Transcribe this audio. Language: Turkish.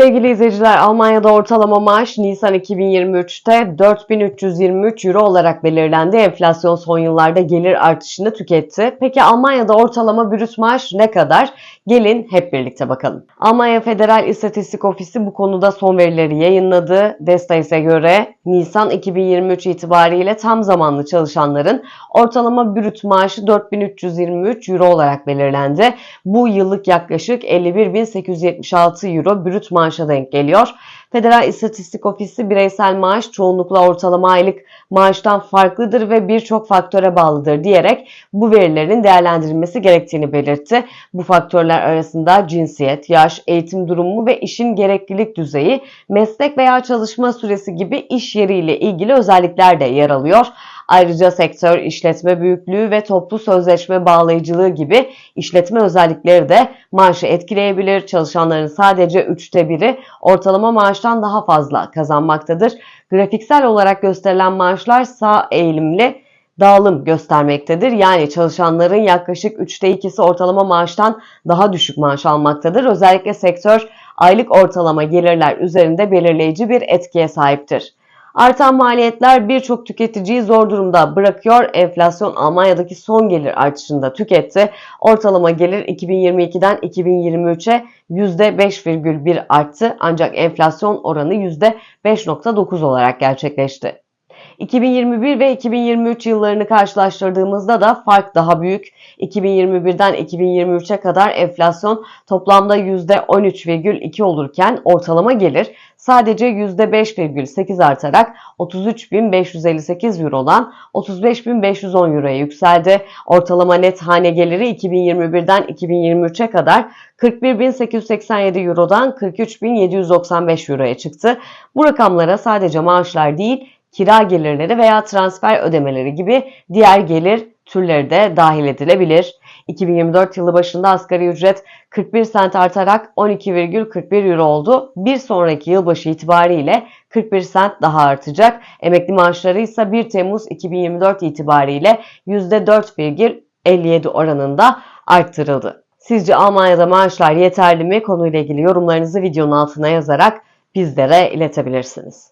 Sevgili izleyiciler, Almanya'da ortalama maaş Nisan 2023'te 4323 euro olarak belirlendi. Enflasyon son yıllarda gelir artışını tüketti. Peki Almanya'da ortalama brüt maaş ne kadar? Gelin hep birlikte bakalım. Almanya Federal İstatistik Ofisi bu konuda son verileri yayınladı. Destais'e göre Nisan 2023 itibariyle tam zamanlı çalışanların ortalama brüt maaşı 4323 euro olarak belirlendi. Bu yıllık yaklaşık 51.876 euro brüt maaşa denk geliyor. Federal İstatistik Ofisi bireysel maaş çoğunlukla ortalama aylık maaştan farklıdır ve birçok faktöre bağlıdır diyerek bu verilerin değerlendirilmesi gerektiğini belirtti. Bu faktörler arasında cinsiyet, yaş, eğitim durumu ve işin gereklilik düzeyi, meslek veya çalışma süresi gibi iş yeriyle ilgili özellikler de yer alıyor. Ayrıca sektör, işletme büyüklüğü ve toplu sözleşme bağlayıcılığı gibi işletme özellikleri de maaşı etkileyebilir. Çalışanların sadece üçte biri ortalama maaştan daha fazla kazanmaktadır. Grafiksel olarak gösterilen maaşlar sağ eğilimli dağılım göstermektedir. Yani çalışanların yaklaşık üçte ikisi ortalama maaştan daha düşük maaş almaktadır. Özellikle sektör aylık ortalama gelirler üzerinde belirleyici bir etkiye sahiptir. Artan maliyetler birçok tüketiciyi zor durumda bırakıyor. Enflasyon Almanya'daki son gelir artışında tüketti. Ortalama gelir 2022'den 2023'e %5,1 arttı ancak enflasyon oranı %5,9 olarak gerçekleşti. 2021 ve 2023 yıllarını karşılaştırdığımızda da fark daha büyük. 2021'den 2023'e kadar enflasyon toplamda %13,2 olurken ortalama gelir sadece %5,8 artarak 33.558 Euro'dan 35.510 Euro'ya yükseldi. Ortalama net hane geliri 2021'den 2023'e kadar 41.887 Euro'dan 43.795 Euro'ya çıktı. Bu rakamlara sadece maaşlar değil, kira gelirleri veya transfer ödemeleri gibi diğer gelir türleri de dahil edilebilir. 2024 yılı başında asgari ücret 41 sent artarak 12,41 euro oldu. Bir sonraki yılbaşı itibariyle 41 sent daha artacak. Emekli maaşları ise 1 Temmuz 2024 itibariyle %4,57 oranında arttırıldı. Sizce Almanya'da maaşlar yeterli mi? Konuyla ilgili yorumlarınızı videonun altına yazarak bizlere iletebilirsiniz.